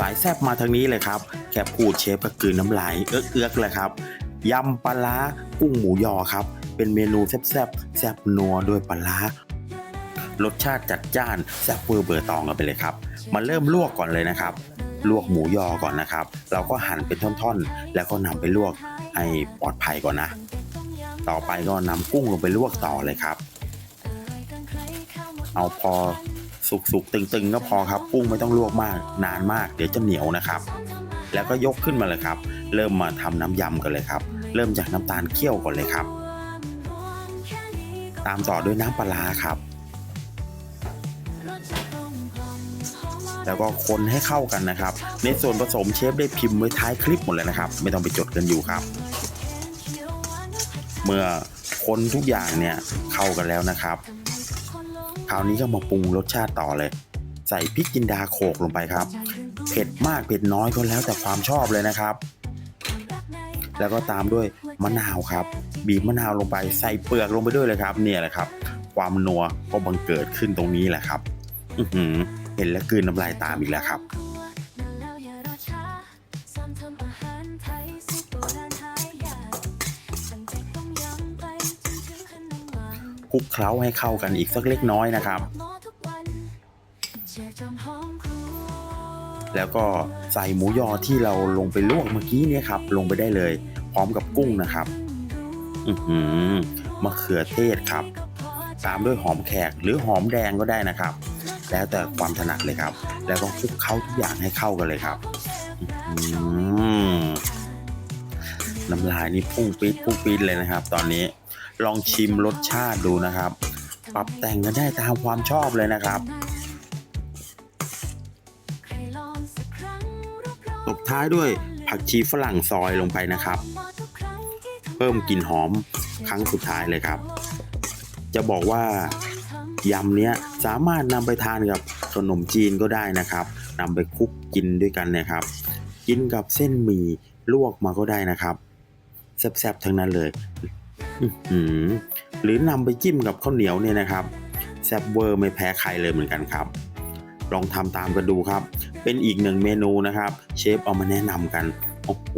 สายแซบมาทางนี้เลยครับ แค่พูดเชฟก็กลืนน้ำลายเอื้อกเอื้อกเลยครับยำปลาร้ากุ้งหมูยอครับ เป็นเมนูแซบแซบแซบนัวด้วยปลาร้ารสชาติจัดจ้านแซบเวอร์เบอร์ตองกันไปเลยครับ มาเริ่มลวกก่อนเลยนะครับ ลวกหมูยอก่อนนะครับ เราก็หั่นเป็นท่อนๆ แล้วก็นำไปลวกให้ปลอดภัยก่อนนะ ต่อไปก็นำกุ้งลงไปลวกต่อเลยครับ เอาพอ สุกๆตึงๆก็พอครับกุ้งไม่ต้องลวกมาก นานมาก เดี๋ยวจะเหนียวนะครับ แล้วก็ยกขึ้นมาเลยครับ เริ่มมาทำน้ำยำกันเลยครับ เริ่มจากน้ำตาลเคี่ยวก่อนเลยครับ ตามต่อด้วยน้ำปลาร้าครับ แล้วก็คนให้เข้ากันนะครับ ในส่วนผสมเชฟได้พิมพ์ไว้ท้ายคลิปหมดเลยนะครับ ไม่ต้องไปจดกันอยู่ครับ เมื่อคนทุกอย่างเนี่ยเข้ากันแล้วนะครับ คราวนี้ก็มาปรุงรสชาติต่อเลย ใส่พริกจินดาโขกลงไปครับ เผ็ดมากเผ็ดน้อยก็แล้วแต่ความชอบเลยนะครับ แล้วก็ตามด้วยมะนาวครับ บีบมะนาวลงไปใส่เปลือกลงไปด้วยเลยครับ เนี่ยแหละครับ ความนัวก็บังเกิดขึ้นตรงนี้แหละครับอือเห็นแล้วกืนน้ำลายตามอีกแล้วครับ คลุกเคล้าให้เข้ากันอีกสักเล็กน้อยนะครับ แล้วก็ใส่หมูยอที่เราลงไปลวกเมื่อกี้เนี่ยครับ ลงไปได้เลย พร้อมกับกุ้งนะครับ อือหือมะเขือเทศครับ ตามด้วยหอมแขกหรือหอมแดงก็ได้นะครับ แล้วแต่ความถนัดเลยครับ แล้วก็คลุกเคล้าทุกอย่างให้เข้ากันเลยครับอื้อหือน้ำลายนี่พุ่งปี๊ดพุ่งปี๊ดเลยนะครับ ตอนนี้ ลองชิมรสชาติดูนะครับ ปรับแต่งกันได้ตามความชอบเลยนะครับตบท้ายด้วยผักชีฝรั่งซอยลงไปนะครับ เพิ่มกลิ่นหอมครั้งสุดท้ายเลยครับ จะบอกว่ายำเนี้ยสามารถนำไปทานกับขนมจีนก็ได้นะครับนำไปคลุกกินด้วยกันเนะครับ กินกับเส้นหมี่ลวกมาก็ได้นะครับแซ่บๆทั้งนั้นเลย หรือนำไปจิ้มกับข้าวเหนียวเนี่ยนะครับแซ่บเวอร์ไม่แพ้ใครเลยเหมือนกันครับ ลองทำตามกันดูครับ เป็นอีกหนึ่งเมนูนะครับ เชฟเอามาแนะนำกัน โอ้โห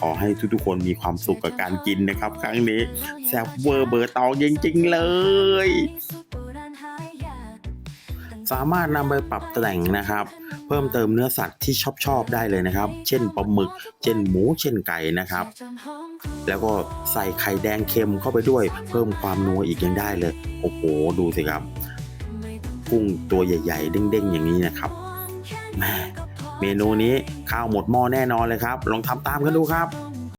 ขอให้ทุกๆคนมีความสุขกับการกินนะครับ ครั้งนี้แซ่บเวอร์เบอร์ตองจริงๆเลย สามารถนำไปปรับแต่งนะครับ เพิ่มเติมเนื้อสัตว์ที่ชอบชอบได้เลยนะครับ เช่นปลาหมึก เช่นหมู เช่นไก่นะครับ แล้วก็ใส่ไข่แดงเค็มเข้าไปด้วย เพิ่มความนัวอีกยังได้เลย โอ้โห ดูสิครับ กุ้งตัวใหญ่ ๆ เด้งๆ อย่างนี้นะครับแม่เมนูนี้ข้าวหมดหม้อแน่นอนเลยครับ ลองทำตามกันดูครับ